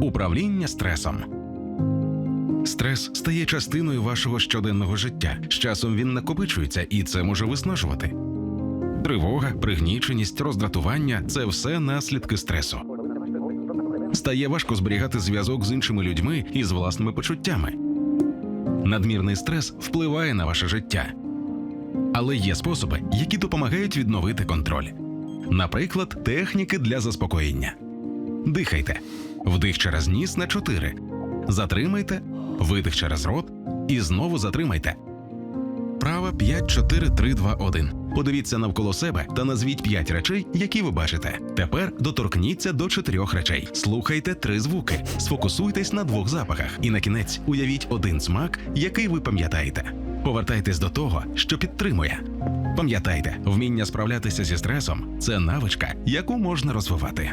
Управління стресом. Стрес стає частиною вашого щоденного життя. З часом він накопичується, і це може виснажувати. Тривога, пригніченість, роздратування це все наслідки стресу. Стає важко зберігати зв'язок з іншими людьми і з власними почуттями. Надмірний стрес впливає на ваше життя. Але є способи, які допомагають відновити контроль. Наприклад, техніки для заспокоєння. Дихайте. Вдих через ніс на 4. Затримайте, видих через рот і знову затримайте. Права 5, 4, 3, 2, 1. Подивіться навколо себе та назвіть 5 речей, які ви бачите. Тепер доторкніться до чотирьох речей. Слухайте три звуки, сфокусуйтесь на двох запахах. І на кінець уявіть один смак, який ви пам'ятаєте. Повертайтесь до того, що підтримує. Пам'ятайте, вміння справлятися зі стресом це навичка, яку можна розвивати.